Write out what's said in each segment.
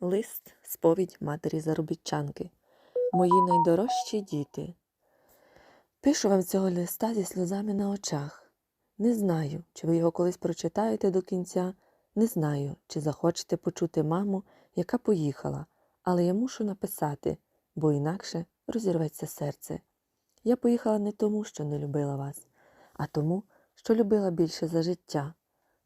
Лист сповідь матері заробітчанки. Мої найдорожчі діти. Пишу вам цього листа зі сльозами на очах. Не знаю, чи ви його колись прочитаєте до кінця, не знаю, чи захочете почути маму, яка поїхала, але я мушу написати, бо інакше розірветься серце. Я поїхала не тому, що не любила вас, а тому, що любила більше за життя.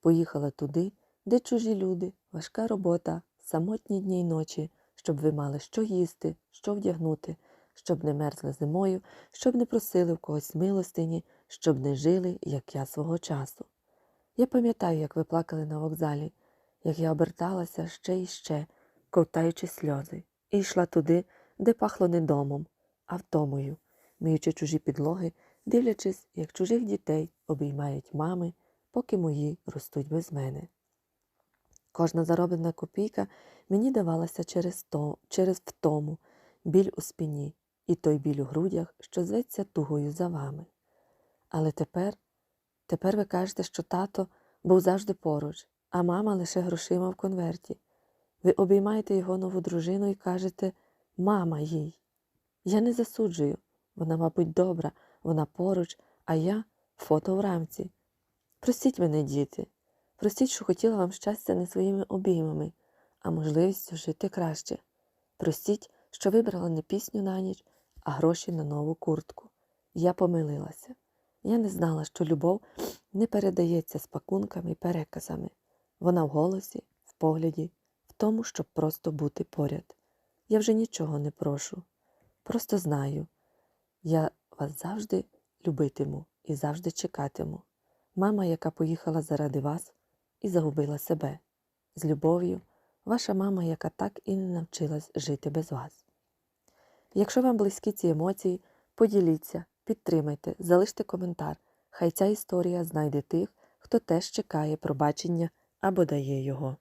Поїхала туди, де чужі люди, важка робота, самотні дні й ночі, щоб ви мали що їсти, що вдягнути, щоб не мерзли зимою, щоб не просили в когось милостині, щоб не жили, як я свого часу. Я пам'ятаю, як ви плакали на вокзалі, як я оберталася ще й ще, ковтаючи сльози, і йшла туди, де пахло не домом, а втомою, миючи чужі підлоги, дивлячись, як чужих дітей обіймають мами, поки мої ростуть без мене. Кожна зароблена копійка мені давалася через, то, через втому, біль у спині і той біль у грудях, що зветься тугою за вами. Але тепер, тепер ви кажете, що тато був завжди поруч, а мама лише грошима в конверті. Ви обіймаєте його нову дружину і кажете мама їй. Я не засуджую, вона, мабуть, добра, вона поруч, а я фото в рамці. Простіть мене, діти, простіть, що хотіла вам щастя не своїми обіймами, а можливістю жити краще. Простіть, що вибрала не пісню на ніч, а гроші на нову куртку. Я помилилася. Я не знала, що любов не передається з пакунками і переказами. Вона в голосі, в погляді, в тому, щоб просто бути поряд. Я вже нічого не прошу. Просто знаю, я вас завжди любитиму і завжди чекатиму. Мама, яка поїхала заради вас і загубила себе. З любов'ю, ваша мама, яка так і не навчилась жити без вас. Якщо вам близькі ці емоції, поділіться, підтримайте, залиште коментар. Хай ця історія знайде тих, хто теж чекає пробачення або дає його.